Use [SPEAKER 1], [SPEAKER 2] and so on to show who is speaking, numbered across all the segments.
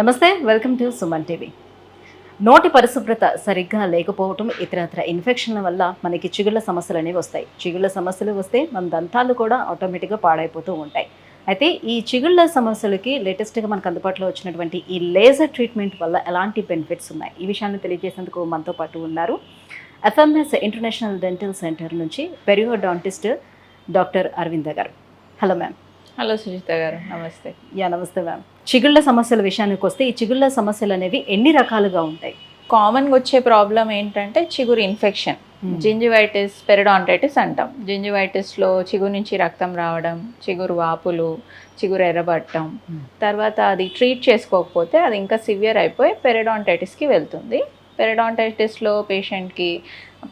[SPEAKER 1] నమస్తే welcome to Suman TV. నోటి పరిశుభ్రత సరిగ్గా లేకపోవటం ఇతరత్ర ఇన్ఫెక్షన్ల వల్ల మనకి చిగుళ్ళ సమస్యలు అనేవి వస్తాయి. చిగుళ్ళ సమస్యలు వస్తే మన దంతాలు కూడా ఆటోమేటిక్గా పాడైపోతూ ఉంటాయి. అయితే ఈ చిగుళ్ళ సమస్యలకి లేటెస్ట్గా మనకు అందుబాటులో వచ్చినటువంటి ఈ లేజర్ ట్రీట్మెంట్ వల్ల ఎలాంటి బెనిఫిట్స్ ఉన్నాయి? ఈ విషయాన్ని తెలియజేసేందుకు మనతో పాటు ఉన్నారు ఎఫ్ఎంఎస్ ఇంటర్నేషనల్ డెంటల్ సెంటర్ నుంచి periodontist doctor Aravinda garu. Hello ma'am.
[SPEAKER 2] Hello Sujitha గారు నమస్తే.
[SPEAKER 1] యా నమస్తే మ్యామ్. చిగుళ్ళ సమస్యల విషయానికి వస్తే ఈ చిగుళ్ళ సమస్యలు అనేవి ఎన్ని రకాలుగా ఉంటాయి?
[SPEAKER 2] కామన్గా వచ్చే ప్రాబ్లం ఏంటంటే చిగురు ఇన్ఫెక్షన్ జింజివైటిస్ పెరడాంటైటిస్ అంటాం. జింజివైటిస్లో చిగురు నుంచి రక్తం రావడం చిగురు వాపులు చిగురు ఎర్రబట్టడం
[SPEAKER 1] Hmm.
[SPEAKER 2] తర్వాత అది ట్రీట్ చేసుకోకపోతే అది ఇంకా సివియర్ అయిపోయి పెరడాంటైటిస్కి వెళ్తుంది. పెరడాంటైటిస్లో పేషెంట్కి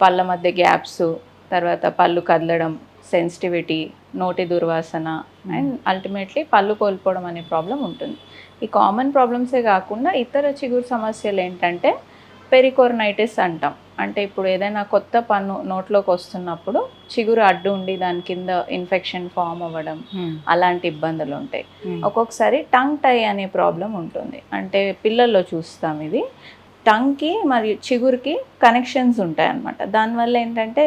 [SPEAKER 2] పళ్ళ మధ్య గ్యాప్స్ తర్వాత పళ్ళు కదలడం సెన్సిటివిటీ నోటి దుర్వాసన అండ్ అల్టిమేట్లీ పళ్ళు కోల్పోవడం అనే ప్రాబ్లం ఉంటుంది. ఈ కామన్ ప్రాబ్లమ్సే కాకుండా ఇతర చిగురు సమస్యలు ఏంటంటే పెరికోర్నైటిస్ అంటాం. అంటే ఇప్పుడు ఏదైనా కొత్త పన్ను నోట్లోకి వస్తున్నప్పుడు చిగురు అడ్డు ఉండి దాని కింద ఇన్ఫెక్షన్ ఫామ్ అవ్వడం అలాంటి ఇబ్బందులు ఉంటాయి. ఒక్కొక్కసారి టంగ్ టై అనే ప్రాబ్లం ఉంటుంది. అంటే పిల్లల్లో చూస్తాం ఇది. టంగ్కి మరియు చిగురుకి కనెక్షన్స్ ఉంటాయి అన్నమాట దానివల్ల ఏంటంటే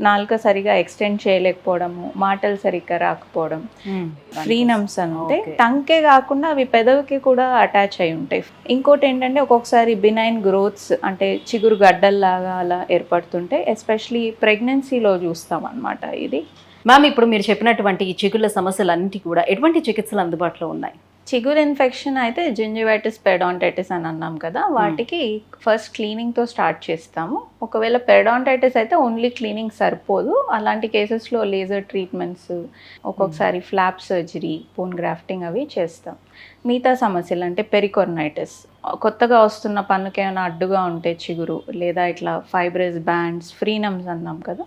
[SPEAKER 2] నాలుక సరిగా ఎక్స్టెండ్ చేయలేకపోవడము మాటలు సరిగ్గా రాకపోవడం ఫ్రీనమ్స్
[SPEAKER 1] Okay.
[SPEAKER 2] టంకే కాకుండా అవి పెదవికి కూడా అటాచ్ అయి ఉంటాయి. ఇంకోటి ఏంటంటే ఒక్కొక్కసారి బినైన్ గ్రోత్స్ అంటే చిగురు గడ్డల్లాగా అలా ఏర్పడుతుంటే ఎస్పెషలీ ప్రెగ్నెన్సీలో చూస్తాం అన్నమాట ఇది.
[SPEAKER 1] మ్యామ్ ఇప్పుడు మీరు చెప్పినటువంటి ఈ చిగుళ్ళ సమస్యలన్నిటి కూడా ఎటువంటి చికిత్సలు అందుబాటులో ఉన్నాయి?
[SPEAKER 2] చిగురు ఇన్ఫెక్షన్ అయితే జింజివైటిస్ పెడాంటైటిస్ అని అన్నాం కదా వాటికి ఫస్ట్ క్లీనింగ్తో స్టార్ట్ చేస్తాము. ఒకవేళ పెడాంటైటిస్ అయితే ఓన్లీ క్లీనింగ్ సరిపోదు. అలాంటి కేసెస్లో లేజర్ ట్రీట్మెంట్స్ ఒక్కొక్కసారి ఫ్లాప్ సర్జరీ పోన్ గ్రాఫ్టింగ్ అవి చేస్తాం. మిగతా సమస్యలు అంటే పెరికోర్నైటిస్ కొత్తగా వస్తున్న పన్నుకి ఏమైనా అడ్డుగా ఉంటే చిగురు లేదా ఇట్లా ఫైబ్రస్ బ్యాండ్స్ ఫ్రీనమ్స్ అన్నాం కదా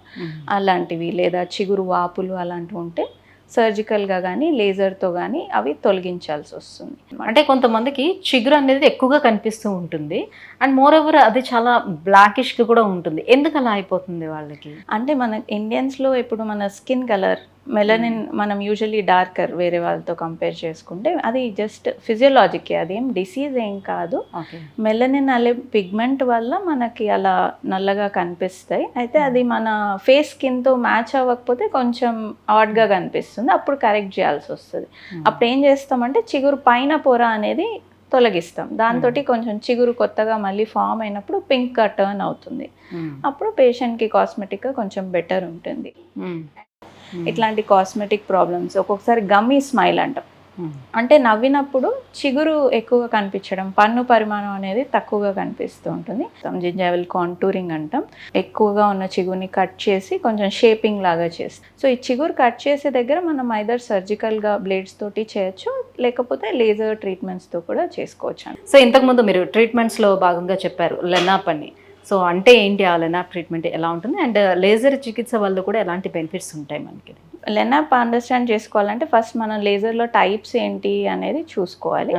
[SPEAKER 2] అలాంటివి లేదా చిగురు వాపులు అలాంటివి ఉంటే సర్జికల్గా కానీ లేజర్తో కానీ అవి తొలగించాల్సి వస్తుంది.
[SPEAKER 1] అంటే కొంతమందికి చిగురు అనేది ఎక్కువగా కనిపిస్తూ ఉంటుంది. అండ్ మోర్ ఓవర్ అది చాలా బ్లాకిష్గా కూడా ఉంటుంది. ఎందుకు అలా అయిపోతుంది వాళ్ళకి?
[SPEAKER 2] అంటే మన ఇండియన్స్లో ఇప్పుడు మన స్కిన్ కలర్ మెలనిన్ మనం యూజువల్లీ డార్కర్ వేరే వాళ్ళతో కంపేర్ చేసుకుంటే అది జస్ట్ ఫిజియోలాజిక్ అదేం డిసీజ్ ఏం కాదు. మెలనిన్ అనే పిగ్మెంట్ వల్ల మనకి అలా నల్లగా కనిపిస్తాయి. అయితే అది మన ఫేస్ స్కిన్తో మ్యాచ్ అవ్వకపోతే కొంచెం ఆడ్గా కనిపిస్తుంది. అప్పుడు కరెక్ట్ చేయాల్సి వస్తుంది. అప్పుడు ఏం చేస్తామంటే చిగురు పైన పొర అనేది తొలగిస్తాం. దాంతో కొంచెం చిగురు కొత్తగా మళ్ళీ ఫామ్ అయినప్పుడు పింక్గా టర్న్ అవుతుంది. అప్పుడు పేషెంట్కి కాస్మెటిక్గా కొంచెం బెటర్ ఉంటుంది. ఇట్లాంటి కాస్మెటిక్ ప్రాబ్లమ్స్ ఒక్కొక్కసారి గమ్మీ స్మైల్ అంటాం. అంటే నవ్వినప్పుడు చిగురు ఎక్కువగా కనిపించడం పన్ను పరిమాణం అనేది తక్కువగా కనిపిస్తూ ఉంటుంది. జింజావెల్ కాంటూరింగ్ అంటాం. ఎక్కువగా ఉన్న చిగురుని కట్ చేసి కొంచెం షేపింగ్ లాగా చేస్తాం సో ఈ చిగురు కట్ చేసే దగ్గర మనం ఐదర్ సర్జికల్గా బ్లేడ్స్ తోటి చేయొచ్చు లేకపోతే లేజర్ ట్రీట్మెంట్స్తో కూడా చేసుకోవచ్చు
[SPEAKER 1] సో ఇంతకుముందు మీరు ట్రీట్మెంట్స్లో భాగంగా చెప్పారు లెనాప్ అని సో అంటే ఏంటి ఆ లెనాప్ ట్రీట్మెంట్ ఎలా ఉంటుంది? అండ్ లేజర్ చికిత్స వల్ల కూడా ఎలాంటి బెనిఫిట్స్ ఉంటాయి మనకి?
[SPEAKER 2] లెనప్ అండర్స్టాండ్ చేసుకోవాలంటే ఫస్ట్ మనం లేజర్లో టైప్స్ ఏంటి అనేది చూసుకోవాలి.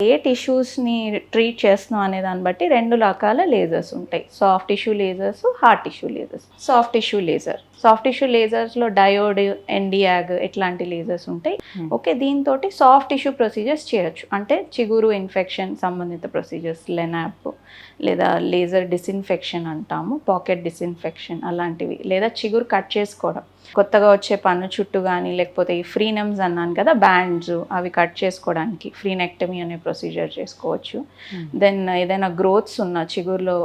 [SPEAKER 2] ఏ టిష్యూస్ని ట్రీట్ చేస్తున్నాం అనే దాన్ని బట్టి రెండు రకాల లేజర్స్ ఉంటాయి. Soft tissue lasers hard tissue lasers soft tissue laser soft tissue లేజర్స్లో diode ఎన్డియాగ్ ఇట్లాంటి లేజర్స్ ఉంటాయి.
[SPEAKER 1] Hmm.
[SPEAKER 2] ఓకే దీంతో సాఫ్ట్ టిష్యూ ప్రొసీజర్స్ చేయొచ్చు. అంటే చిగురు ఇన్ఫెక్షన్ సంబంధిత ప్రొసీజర్స్ లెనాప్ లేదా లేజర్ డిస్ఇన్ఫెక్షన్ అంటాము పాకెట్ డిస్ఇన్ఫెక్షన్ అలాంటివి. లేదా చిగురు కట్ చేసుకోవడం. కొత్తగా వచ్చే పన్ను చుట్టూ కానీ లేకపోతే ఈ ఫ్రీనమ్స్ అన్నాను కదా బ్యాండ్స్ అవి కట్ చేసుకోవడానికి ఫ్రీనెక్టమీ అనే ప్రొసీజర్ చేసుకోవచ్చు. దెన్ ఏదైనా గ్రోత్స్ ఉన్న చిగురులో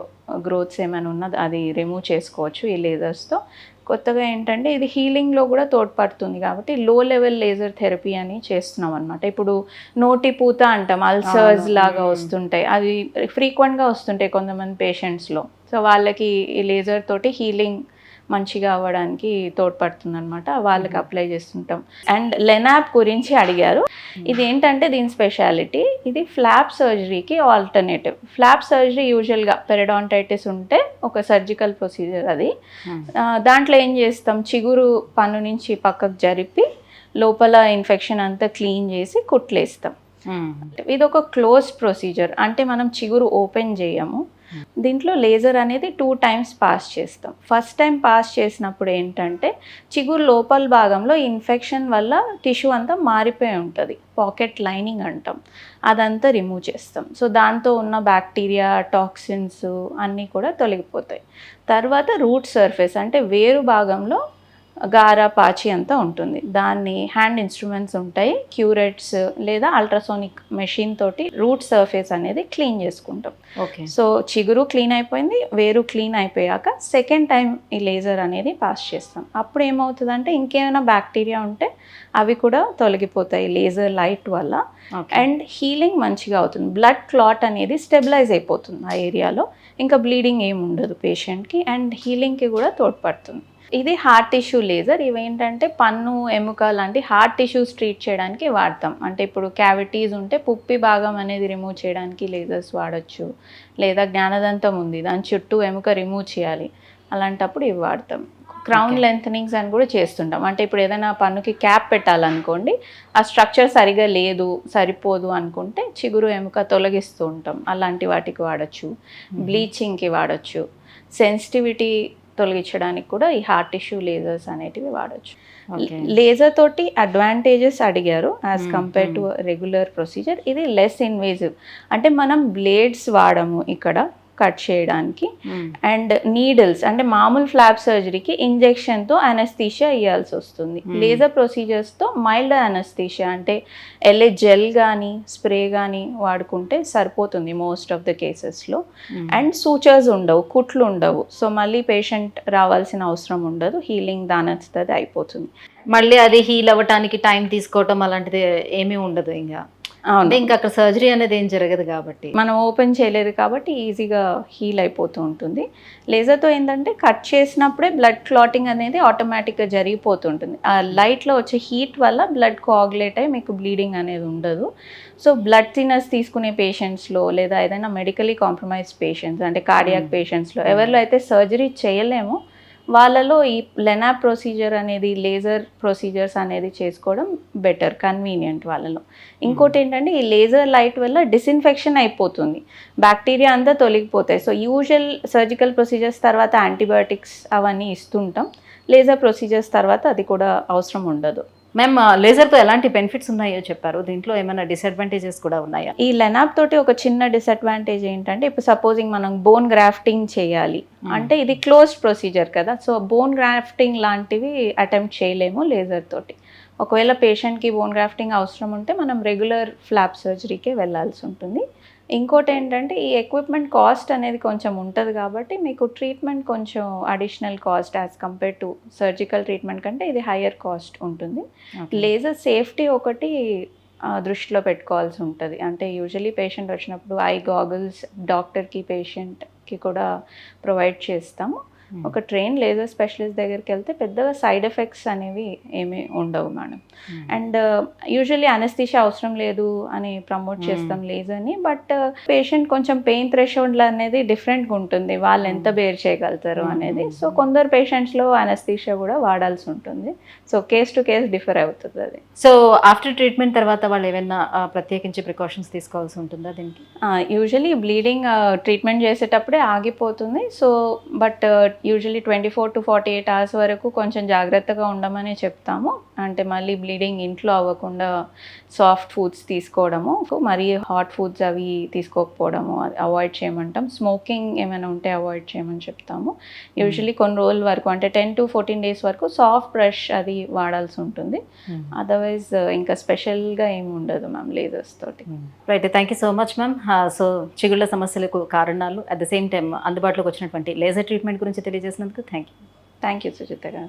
[SPEAKER 2] గ్రోత్స్ ఏమైనా ఉన్నా అది రిమూవ్ చేసుకోవచ్చు ఈ లేజర్స్తో కొత్తగా ఏంటంటే ఇది హీలింగ్లో కూడా తోడ్పడుతుంది కాబట్టి లో లెవెల్ లేజర్ థెరపీ అని చేస్తున్నాం అనమాట ఇప్పుడు నోటి పూత అంటాం అల్సర్స్. లాగా
[SPEAKER 1] మ్మ్.
[SPEAKER 2] వస్తుంటాయి. అవి ఫ్రీక్వెంట్గా వస్తుంటాయి కొంతమంది పేషెంట్స్లో సో వాళ్ళకి ఈ లేజర్ తోటి హీలింగ్ మంచిగా అవ్వడానికి తోడ్పడుతుంది అనమాట వాళ్ళకి అప్లై చేస్తుంటాం. అండ్ లెనాప్ గురించి అడిగారు. ఇది ఏంటంటే దీని స్పెషాలిటీ ఇది ఫ్లాప్ సర్జరీకి ఆల్టర్నేటివ్ ఫ్లాప్ సర్జరీ యూజువల్గా పెరడాంటైటిస్ ఉంటే ఒక సర్జికల్ ప్రొసీజర్ అది. ఆ, దాంట్లో ఏం చేస్తాం? చిగురు పన్ను నుంచి పక్కకు జరిపి లోపల ఇన్ఫెక్షన్ అంతా క్లీన్ చేసి కుట్లేస్తాం. ఇది ఒక క్లోజ్ ప్రొసీజర్ అంటే మనం చిగురు ఓపెన్ చేయము. దీంట్లో లేజర్ అనేది టూ టైమ్స్ పాస్ చేస్తాం. ఫస్ట్ టైం పాస్ చేసినప్పుడు ఏంటంటే చిగురు లోపల భాగంలో ఇన్ఫెక్షన్ వల్ల టిష్యూ అంతా మారిపోయి ఉంటుంది. పాకెట్ లైనింగ్ అంటాం. అదంతా రిమూవ్ చేస్తాం. సో దాంతో ఉన్న బ్యాక్టీరియా టాక్సిన్స్ అన్నీ కూడా తొలగిపోతాయి. తర్వాత రూట్ సర్ఫేస్ అంటే వేరు భాగంలో గారా పాచి అంతా ఉంటుంది. దాన్ని హ్యాండ్ ఇన్స్ట్రుమెంట్స్ ఉంటాయి. క్యూరెట్స్ లేదా అల్ట్రాసోనిక్ మెషిన్ తోటి రూట్ సర్ఫేస్ అనేది క్లీన్ చేసుకుంటాం.
[SPEAKER 1] ఓకే.
[SPEAKER 2] సో చిగురు క్లీన్ అయిపోయింది వేరు క్లీన్ అయిపోయాక సెకండ్ టైం ఈ లేజర్ అనేది పాస్ చేస్తాం. అప్పుడు ఏమవుతుందంటే ఇంకేమైనా బ్యాక్టీరియా ఉంటే అవి కూడా తొలగిపోతాయి లేజర్ లైట్ వల్ల. అండ్ హీలింగ్ మంచిగా అవుతుంది. బ్లడ్ క్లాట్ అనేది స్టెబిలైజ్ అయిపోతుంది ఆ ఏరియాలో. ఇంకా బ్లీడింగ్ ఏమి ఉండదు పేషెంట్కి. అండ్ హీలింగ్కి కూడా తోడ్పడుతుంది. ఇది హార్ట్ టిష్యూ లేజర్. ఇవేంటంటే పన్ను ఎముక లాంటి హార్ట్ టిష్యూస్ ట్రీట్ చేయడానికి వాడతాం. అంటే ఇప్పుడు క్యావిటీస్ ఉంటే పుప్పి భాగం అనేది రిమూవ్ చేయడానికి లేజర్స్ వాడచ్చు. లేదా జ్ఞానదంతం ఉంది దాని చుట్టూ ఎముక రిమూవ్ చేయాలి. అలాంటప్పుడు ఇవి వాడతాం. క్రౌన్. లెంథనింగ్స్ అని కూడా చేస్తుంటాం. అంటే ఇప్పుడు ఏదైనా పన్నుకి క్యాప్ పెట్టాలనుకోండి ఆ స్ట్రక్చర్ సరిగా లేదు సరిపోదు అనుకుంటే చిగురు ఎముక తొలగిస్తూ ఉంటాం. అలాంటి వాటికి వాడచ్చు. బ్లీచింగ్కి వాడచ్చు. సెన్సిటివిటీ తొలగించడానికి కూడా ఈ హార్ట్ టిష్యూ లేజర్స్ అనేటివి వాడచ్చు. లేజర్ తోటి అడ్వాంటేజెస్ అడిగారు as compare to regular procedure. ఇది లెస్ ఇన్వేజివ్. అంటే మనం బ్లేడ్స్ వాడము ఇక్కడ. కట్ చేయడానికి. అండ్ నీడిల్స్ అంటే మామూలు ఫ్లాప్ సర్జరీకి ఇంజెక్షన్తో అనస్థీషియా ఇవ్వాల్సి వస్తుంది.
[SPEAKER 1] Hmm.
[SPEAKER 2] లేజర్ ప్రొసీజర్స్తో మైల్డ్ అనస్థీషియా అంటే ఎల్ఏ జెల్ కానీ స్ప్రే కానీ వాడుకుంటే సరిపోతుంది మోస్ట్ ఆఫ్ ద కేసెస్లో. అండ్ సూచర్స్ ఉండవు కుట్లు ఉండవు. సో మళ్ళీ పేషెంట్ రావాల్సిన అవసరం ఉండదు హీలింగ్ దానంతది అయిపోతుంది.
[SPEAKER 1] మళ్ళీ అది హీల్ అవ్వటానికి టైం తీసుకోవటం అలాంటిది ఏమీ ఉండదు ఇంకా అంటే ఇంకా అక్కడ సర్జరీ అనేది ఏం జరగదు కాబట్టి.
[SPEAKER 2] మనం ఓపెన్ చేయలేదు కాబట్టి ఈజీగా హీల్ అయిపోతూ ఉంటుంది. లేజర్తో ఏంటంటే కట్ చేసినప్పుడే బ్లడ్ క్లాటింగ్ అనేది ఆటోమేటిక్గా జరిగిపోతుంటుంది ఆ లైట్లో వచ్చే హీట్ వల్ల బ్లడ్ కోఆగులేట్ అయ్యి మీకు బ్లీడింగ్ అనేది ఉండదు. సో బ్లడ్ థిన్నర్స్ తీసుకునే పేషెంట్స్లో లేదా ఏదైనా మెడికలీ కాంప్రమైజ్ పేషెంట్స్ అంటే కార్డియాక్
[SPEAKER 1] Hmm.
[SPEAKER 2] పేషెంట్స్లో ఎవరిలో అయితే సర్జరీ చేయలేమో వాళ్ళలో ఈ లెనా ప్రొసీజర్ అనేది లేజర్ ప్రొసీజర్స్ అనేది చేసుకోవడం బెటర్ కన్వీనియంట్ వాళ్ళలో. ఇంకోటి ఏంటంటే ఈ లేజర్ లైట్ వల్ల డిస్ఇన్ఫెక్షన్ అయిపోతుంది. బ్యాక్టీరియా అంతా తొలగిపోతాయి. సో యూజువల్ సర్జికల్ ప్రొసీజర్స్ తర్వాత యాంటీబయాటిక్స్ అవన్నీ ఇస్తుంటాం. లేజర్ ప్రొసీజర్స్ తర్వాత అది కూడా అవసరం ఉండదు.
[SPEAKER 1] మ్యామ్ లేజర్తో ఎలాంటి బెనిఫిట్స్ ఉన్నాయో చెప్పారు? దీంట్లో ఏమైనా డిసడ్వాంటేజెస్ కూడా ఉన్నాయా?
[SPEAKER 2] ఈ లెనాప్ తోటి ఒక చిన్న డిసడ్వాంటేజ్ ఏంటంటే ఇప్పుడు సపోజింగ్ మనం బోన్ గ్రాఫ్టింగ్ చేయాలి.
[SPEAKER 1] Hmm.
[SPEAKER 2] అంటే ఇది క్లోజ్డ్ ప్రొసీజర్ కదా. సో బోన్ గ్రాఫ్టింగ్ లాంటివి అటెంప్ట్ చేయలేము లేజర్ తోటి. ఒకవేళ పేషెంట్కి బోన్ గ్రాఫ్టింగ్ అవసరం ఉంటే మనం రెగ్యులర్ ఫ్లాప్ సర్జరీకే వెళ్ళాల్సి ఉంటుంది. ఇంకోటి ఏంటంటే ఈ ఎక్విప్మెంట్ కాస్ట్ అనేది కొంచెం ఉంటుంది కాబట్టి మీకు ట్రీట్మెంట్ కొంచెం additional cost as compare to surgical treatment కంటే ఇది హయ్యర్ కాస్ట్ ఉంటుంది. లేజర్ సేఫ్టీ ఒకటి దృష్టిలో పెట్టుకోవాల్సి ఉంటుంది. అంటే యూజువలీ పేషెంట్ వచ్చినప్పుడు ఐ గాగుల్స్ డాక్టర్కి పేషెంట్కి కూడా ప్రొవైడ్ చేస్తాము. ఒక ట్రైన్ లేజర్ స్పెషలిస్ట్ దగ్గరికి వెళ్తే పెద్దగా సైడ్ ఎఫెక్ట్స్ అనేవి ఏమీ ఉండవు మేడం. అండ్ యూజువల్లీ అనస్థిషియా అవసరం లేదు అని ప్రమోట్
[SPEAKER 1] Hmm.
[SPEAKER 2] చేస్తాం లేజర్ని బట్ పేషెంట్ కొంచెం పెయిన్ థ్రెషోల్డ్ అనేది డిఫరెంట్గా ఉంటుంది. వాళ్ళు ఎంత
[SPEAKER 1] Hmm.
[SPEAKER 2] బేర్ చేయగలుగుతారు
[SPEAKER 1] Hmm.
[SPEAKER 2] అనేది. సో కొందరు పేషెంట్స్లో అనస్థిషియా కూడా వాడాల్సి ఉంటుంది. So case to case differ అవుతుంది అది.
[SPEAKER 1] సో ఆఫ్టర్ ట్రీట్మెంట్ తర్వాత వాళ్ళు ఏమైనా ప్రత్యేకించి ప్రికాషన్స్ తీసుకోవాల్సి ఉంటుందా దీనికి?
[SPEAKER 2] యూజువలీ బ్లీడింగ్ ట్రీట్మెంట్ చేసేటప్పుడే ఆగిపోతుంది. So but usually twenty four to forty eight hours వరకు కొంచెం జాగ్రత్తగా ఉండమని చెప్తాము. అంటే మళ్ళీ బ్లీడింగ్ ఇంట్లో అవ్వకుండా సాఫ్ట్ ఫుడ్స్ తీసుకోవడము మరి హాట్ ఫుడ్స్ అవి తీసుకోకపోవడము అవాయిడ్ చేయమంటాం. స్మోకింగ్ ఏమైనా ఉంటే అవాయిడ్ చేయమని చెప్తాము. యూజువలీ కొన్ని రోజుల వరకు అంటే టెన్ టు ఫోర్టీన్ డేస్ వరకు సాఫ్ట్ బ్రష్ అది వాడాల్సి ఉంటుంది. అదర్వైజ్ ఇంకా స్పెషల్గా ఏమి ఉండదు మ్యామ్ లేజర్స్ తోటి.
[SPEAKER 1] Right thank you so much ma'am so చిగుళ్ళ సమస్యలకు కారణాలు అట్ ద సేమ్ టైం అందుబాటులోకి వచ్చినటువంటి లేజర్ ట్రీట్మెంట్ గురించి తెలియజేసినందుకు thank you
[SPEAKER 2] thank you Sujitha గారు.